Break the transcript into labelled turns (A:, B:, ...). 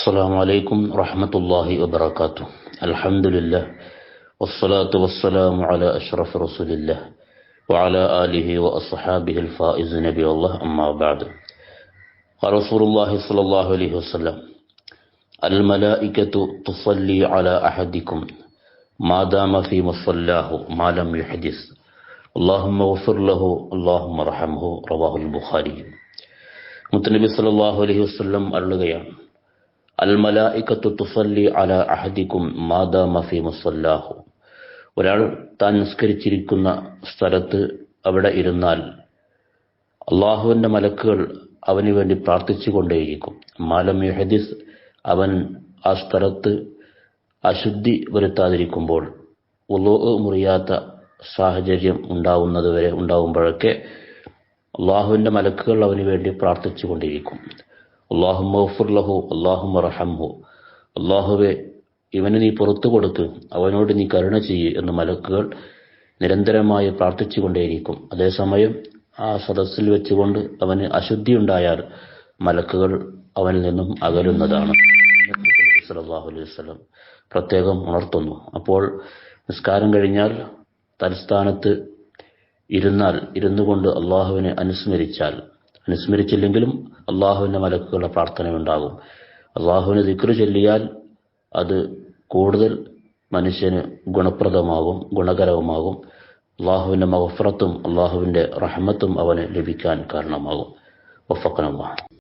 A: السلام عليكم ورحمة الله وبركاته الحمد لله والصلاة والسلام على أشرف رسول الله وعلى آله وأصحابه الفائز نبي الله أما بعد قال رسول الله صلى الله عليه وسلم الملائكة تصلي على أحدكم ما دام في مصلاه ما لم يحدث اللهم اغفر له اللهم ارحمه رواه البخاري മുത്തനബി സല്ലല്ലാഹു അലൈഹി വസല്ലം അരുളുകയാണ് അൽ മലായിക്കത്തു തുസല്ലി അല അഹദിക്കും മാദാമ മഫി മുസല്ലാഹു. ഒരാൾ താൻ നിസ്കരിച്ചിരിക്കുന്ന സ്ഥലത്ത് അവിടെ ഇരുന്നാൽ അള്ളാഹുവിന്റെ മലക്കുകൾ അവന് വേണ്ടി പ്രാർത്ഥിച്ചുകൊണ്ടേയിരിക്കും. മാലം യുഹദിസ് അവൻ ആ സ്ഥലത്ത് അശുദ്ധി വരുത്താതിരിക്കുമ്പോൾ ഉലോ മുറിയാത്ത സാഹചര്യം ഉണ്ടാവുന്നതുവരെ ഉണ്ടാവുമ്പോഴൊക്കെ അള്ളാഹുവിന്റെ മലക്കുകൾ അവന് വേണ്ടി പ്രാർത്ഥിച്ചു കൊണ്ടിരിക്കും അള്ളാഹു അള്ളാഹുമ അള്ളാഹു റഹംഹു. അള്ളാഹുവെ ഇവന് നീ പുറത്തു കൊടുക്ക് അവനോട് നീ കരുണ ചെയ്യ് എന്ന് മലക്കുകൾ നിരന്തരമായി പ്രാർത്ഥിച്ചു കൊണ്ടേയിരിക്കും അതേസമയം ആ സദസ്സിൽ വെച്ചുകൊണ്ട് അവന് അശുദ്ധി ഉണ്ടായാൽ മലക്കുകൾ അവനിൽ നിന്നും അകലുന്നതാണ്. അലൈഹി പ്രത്യേകം ഉണർത്തുന്നു. അപ്പോൾ നിസ്കാരം കഴിഞ്ഞാൽ തലസ്ഥാനത്ത് ഇരുന്നാൽ ഇരുന്നുകൊണ്ട് അള്ളാഹുവിനെ അനുസ്മരിച്ചാൽ അനുസ്മരിച്ചില്ലെങ്കിലും അള്ളാഹുവിന്റെ മലക്കുകളുടെ പ്രാർത്ഥനയുണ്ടാകും. അള്ളാഹുവിന് ദിക്റ് ചൊല്ലിയാൽ അത് കൂടുതൽ മനുഷ്യന് ഗുണപ്രദമാകും ഗുണകരവുമാകും. അള്ളാഹുവിന്റെ മഹഫറത്തും അള്ളാഹുവിന്റെ റഹമത്തും അവന് ലഭിക്കാൻ കാരണമാകും. വഫക്കനല്ലാഹ്.